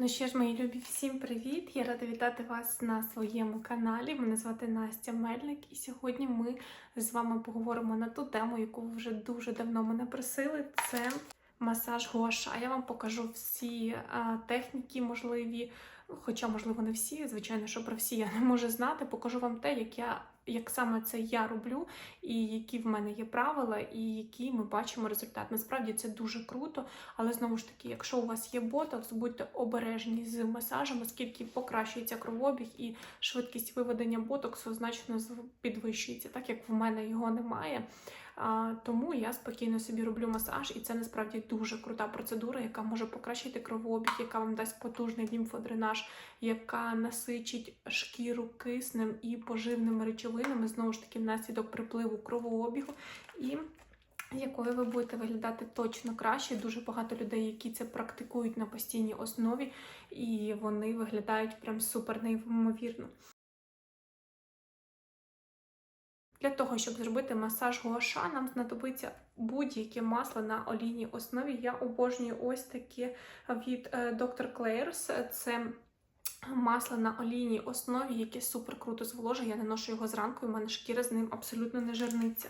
Ну що ж, мої любі, всім привіт! Я рада вітати вас на своєму каналі. Мене звати Настя Мельник, і сьогодні ми з вами поговоримо на ту тему, яку ви вже дуже давно мене просили. Це масаж гуаша. Я вам покажу всі а, техніки можливі, хоча, можливо, не всі. Звичайно, що про всі я не можу знати. Покажу вам те, як я. Як саме це я роблю, і які в мене є правила, і які ми бачимо результат. Насправді це дуже круто, але знову ж таки, якщо у вас є ботокс, будьте обережні з масажем, оскільки покращується кровообіг і швидкість виведення ботоксу значно підвищується, так як в мене його немає. А, тому я спокійно собі роблю масаж, і це насправді дуже крута процедура, яка може покращити кровообіг, яка вам дасть потужний лімфодренаж, яка насичить шкіру киснем і поживними речовинами, знову ж таки, внаслідок припливу кровообігу. І якою ви будете виглядати точно краще. Дуже багато людей, які це практикують на постійній основі, і вони виглядають прям супер неймовірно. Для того, щоб зробити масаж гуаша, нам знадобиться будь-яке масло на олійній основі. Я обожнюю ось таке від е, Dr. Claire's. Це масло на олійній основі, яке супер круто зволожує. Я наношу його зранку, і в мене шкіра з ним абсолютно не жирниться.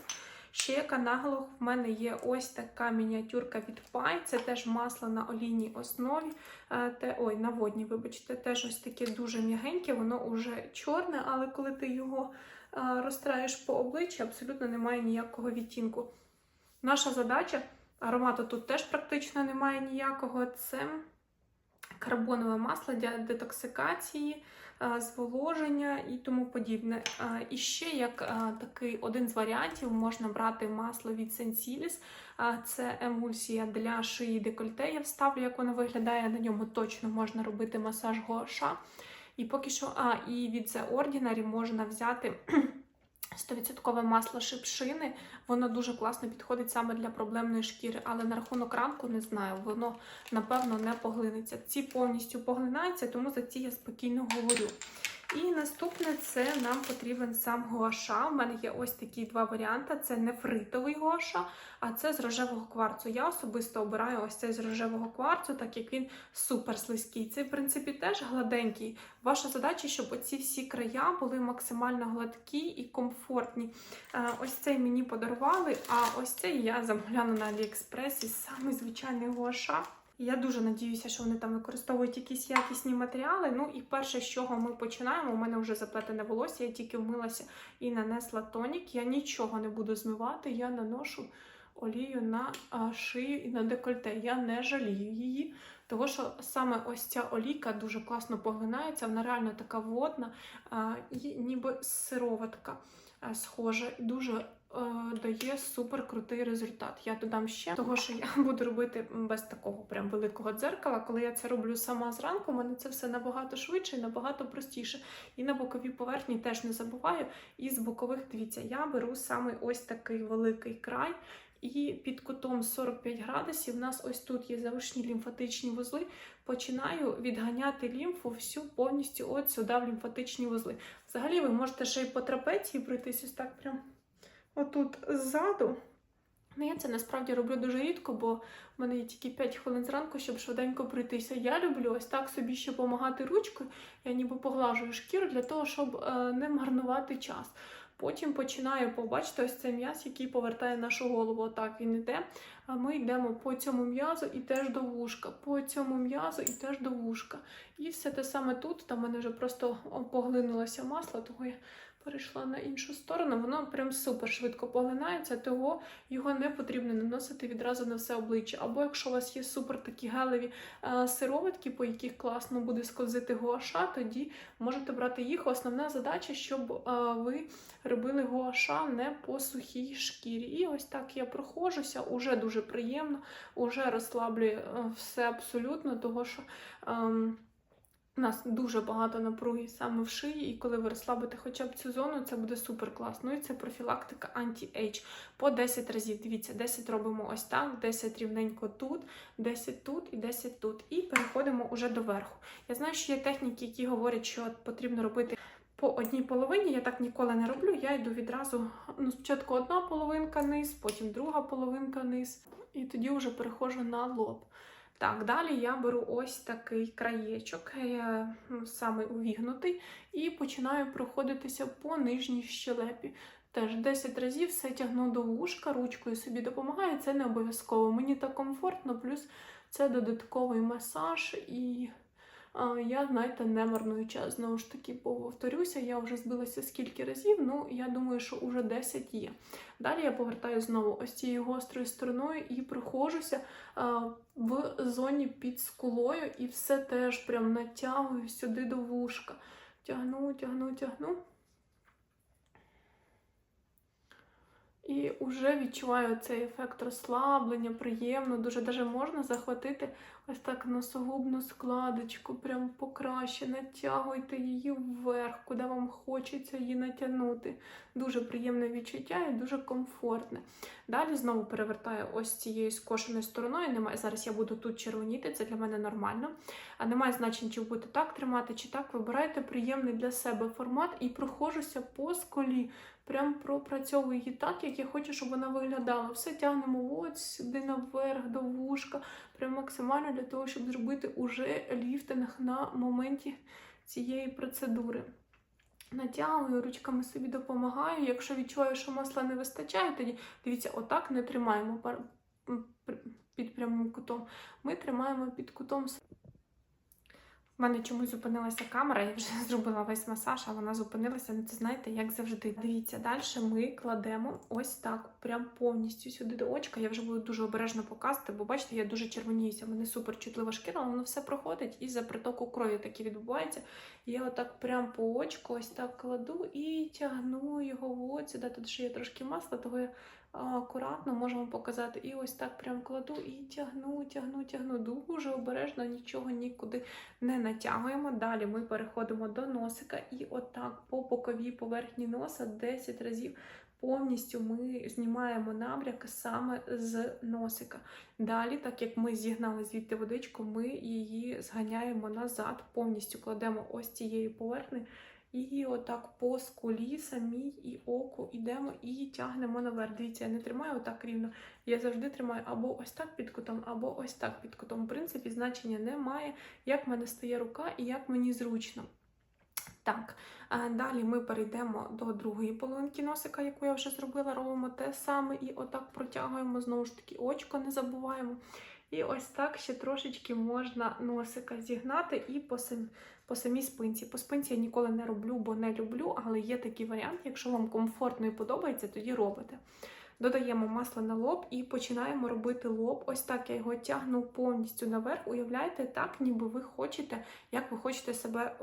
Ще яка наголох, в мене є ось така мініатюрка від Pai. Це теж масло на олійній основі. Е, Те, ой, на водній, вибачте, теж ось таке дуже м'ягеньке, воно уже чорне, але коли ти його е, розтраєш по обличчі, абсолютно немає ніякого відтінку. Наша задача, аромату тут теж практично немає ніякого. Це карбонове масло для детоксикації, е, зволоження і тому подібне. Е, І ще як е, такий один з варіантів можна брати масло від Sensilis. Це емульсія для шиї декольте. Я вставлю, як воно виглядає. На ньому точно можна робити масаж гуаша. І поки що, а, і від The Ordinary можна взяти 100% масло шипшини. Воно дуже класно підходить саме для проблемної шкіри, але на рахунок ранку не знаю, воно напевно не поглинеться. Ці повністю поглинаються, тому за ці я спокійно говорю. І наступне це нам потрібен сам гуаша. У мене є ось такі два варіанти: це нефритовий гуаша, а це з рожевого кварцу. Я особисто обираю ось цей з рожевого кварцу, так як він супер слизький. Цей, в принципі, теж гладенький. Ваша задача, щоб оці всі края були максимально гладкі і комфортні. Е, Ось цей мені подарували, а ось цей я замовляла на Аліекспресі, самий звичайний гуаша. Я дуже надіюся, що вони там використовують якісь якісні матеріали. Ну і перше, з чого ми починаємо, у мене вже заплетене волосся, я тільки вмилася і нанесла тонік. Я нічого не буду змивати, я наношу олію на шию і на декольте. Я не жалію її, тому що саме ось ця олійка дуже класно поглинається, вона реально така водна, і ніби сироватка схожа. Дуже е, дає супер крутий результат. Я додам ще того, що я буду робити без такого прям великого дзеркала. Коли я це роблю сама зранку, мене це все набагато швидше і набагато простіше. І на боковій поверхні теж не забуваю. І з бокових, дивіться, я беру саме ось такий великий край. І під кутом 45 градусів у нас ось тут є завишні лімфатичні вузли. Починаю відганяти лімфу всю повністю от сюди в лімфатичні вузли. Взагалі, ви можете ще й по трапеції пройтись ось так прям отут ззаду. Ну, я це насправді роблю дуже рідко, бо в мене є тільки 5 хвилин зранку, щоб швиденько пройтися. Я люблю ось так собі ще помагати ручкою. Я ніби поглажую шкіру для того, щоб е, не марнувати час. Потім починаю побачити ось цей м'яз, який повертає нашу голову. Отак він іде. А ми йдемо по цьому м'язу і теж до вушка, по цьому м'язу і теж до вушка. І все те саме тут. Там в мене вже просто поглинулося масло, того я перейшла на іншу сторону. Воно прям супер швидко поглинається, того його не потрібно наносити відразу на все обличчя. Або якщо у вас є супер такі гелеві е, сироватки, по яких класно буде скользити гуаша, тоді можете брати їх. Основна задача, щоб е, ви робили гуаша не по сухій шкірі. І ось так я проходжуся, уже дуже приємно, уже розслаблює е, все абсолютно, того що. ем, у нас дуже багато напруги саме в шиї, і коли ви розслабите хоча б цю зону, це буде супер класно. Ну і це профілактика анті-ейдж по 10 разів. Дивіться, 10 робимо ось так, 10 рівненько тут, 10 тут і 10 тут. І переходимо уже до верху. Я знаю, що є техніки, які говорять, що потрібно робити. По одній половині я так ніколи не роблю. Я йду відразу ну, спочатку одна половинка низ, потім друга половинка низ, і тоді вже переходжу на лоб. Так, далі я беру ось такий краєчок, ну, саме увігнутий, і починаю проходитися по нижній щелепі. Теж 10 разів все тягну до вушка, ручкою собі допомагаю, це не обов'язково. Мені так комфортно, плюс це додатковий масаж, і я, знаєте, не марную час. Знову ж таки, повторюся, я вже збилася скільки разів, ну я думаю, що вже 10 є. Далі я повертаю знову ось цією гострою стороною і проходжуся в зоні під скулою, і все теж прям натягую сюди до вушка. Тягну, тягну, тягну. І вже відчуваю цей ефект розслаблення, приємно, дуже даже можна захватити ось так носогубну складочку, прям покраще, натягуйте її вверх, куди вам хочеться її натягнути. Дуже приємне відчуття і дуже комфортне. Далі знову перевертаю ось цією скошеною стороною. Немає, зараз я буду тут червоніти, це для мене нормально. А немає значення, чи ви будете так тримати, чи так. Вибирайте приємний для себе формат і проходжуся по сколі. Прям пропрацьовую її так, як я хочу, щоб вона виглядала. Все тягнемо от сюди наверх, до вушка, прям максимально для того, щоб зробити уже ліфтинг на моменті цієї процедури. Натягую, ручками собі допомагаю. Якщо відчуваю, що масла не вистачає, тоді дивіться, отак не тримаємо під прямим кутом. Ми тримаємо під кутом. У мене чомусь зупинилася камера, я вже зробила весь масаж, а вона зупинилася. Ну, це знаєте, як завжди. Дивіться, далі ми кладемо ось так, прям повністю сюди до очка. Я вже буду дуже обережно показувати, бо бачите, я дуже червоніюся. У мене супер чутлива шкіра, воно все проходить і за притоку крові такі відбувається. Я отак прям по очку ось так кладу і тягну його от сюди. Тут ще є трошки масла, того я акуратно вам показати. І ось так прям кладу і тягну, тягну, тягну. Дуже обережно, нічого нікуди не натягуємо. Далі ми переходимо до носика і отак по боковій поверхні носа 10 разів повністю ми знімаємо набряк саме з носика. Далі, так як ми зігнали звідти водичку, ми її зганяємо назад, повністю кладемо ось цієї поверхні. І отак по скулі самій і оку йдемо і тягнемо наверх. Дивіться, я не тримаю отак рівно. Я завжди тримаю або ось так під кутом, або ось так під кутом. В принципі, значення немає, як в мене стає рука і як мені зручно. Так, далі ми перейдемо до другої половинки носика, яку я вже зробила. Робимо те саме і отак протягуємо знову ж таки очко, не забуваємо. І ось так ще трошечки можна носика зігнати і по, сам, по самій спинці. По спинці я ніколи не роблю, бо не люблю, але є такий варіант. Якщо вам комфортно і подобається, тоді робите. Додаємо масло на лоб і починаємо робити лоб. Ось так я його тягну повністю наверх. Уявляєте, так, ніби ви хочете, як ви хочете себе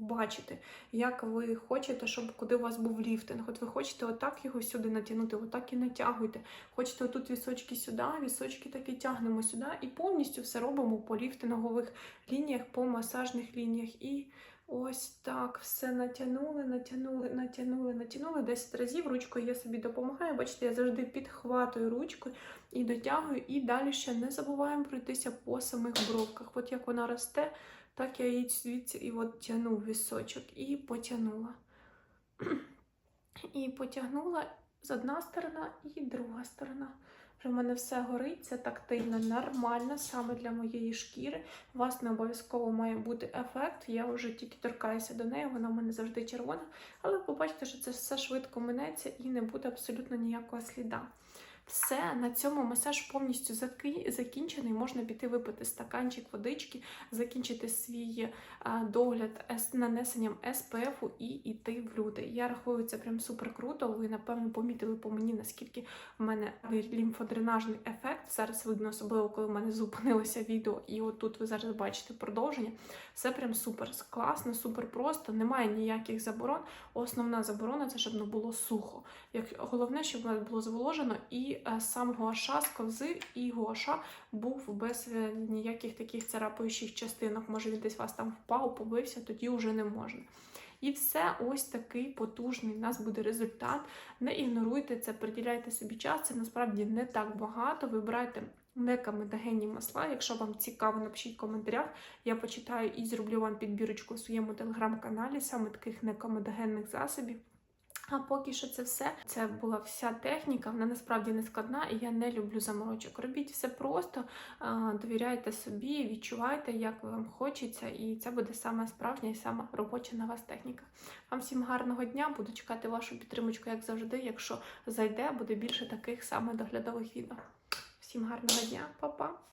бачити, як ви хочете, щоб куди у вас був ліфтинг. От ви хочете отак його сюди натягнути, отак і натягуйте. Хочете отут вісочки сюди, вісочки таки тягнемо сюди і повністю все робимо по ліфтингових лініях, по масажних лініях. І ось так все натягнули, натягнули, натягнули, натягнули 10 разів. Ручкою я собі допомагаю. Бачите, я завжди підхватую ручкою і дотягую. І далі ще не забуваємо пройтися по самих бровках. От як вона росте, так я її звідси і от тягну вісочок і потягнула. І потягнула з одна сторона і друга сторона. В мене все горить, це тактильно нормально, саме для моєї шкіри. У вас не обов'язково має бути ефект. Я вже тільки торкаюся до неї, вона в мене завжди червона. Але побачите, що це все швидко минеться і не буде абсолютно ніякого сліда. Все, на цьому масаж повністю закінчений. Можна піти випити стаканчик водички, закінчити свій догляд ес- нанесенням SPF і йти в люди. Я рахую це прям супер круто. Ви напевно помітили по мені, наскільки в мене лімфодренажний ефект. Зараз видно, особливо коли в мене зупинилося відео, і отут ви зараз бачите продовження. Все прям супер класно, супер просто. Немає ніяких заборон. Основна заборона це щоб не було сухо. Як головне, щоб воно було зволожено, і е, сам гуаша сковзив, і гуаша був без е, ніяких таких царапаючих частинок. Може, він десь вас там впав, побився, тоді вже не можна. І все ось такий потужний у нас буде результат. Не ігноруйте це, приділяйте собі час. Це насправді не так багато. Вибирайте некамедогенні масла. Якщо вам цікаво, напишіть в коментарях. Я почитаю і зроблю вам підбірочку в своєму телеграм-каналі, саме таких некамедогенних засобів. А поки що це все. Це була вся техніка. Вона насправді не складна, і я не люблю заморочок. Робіть все просто, довіряйте собі, відчувайте, як вам хочеться, і це буде саме справжня і саме робоча на вас техніка. Вам всім гарного дня. Буду чекати вашу підтримочку, як завжди. Якщо зайде, буде більше таких саме доглядових відео. Всім гарного дня, Па-па!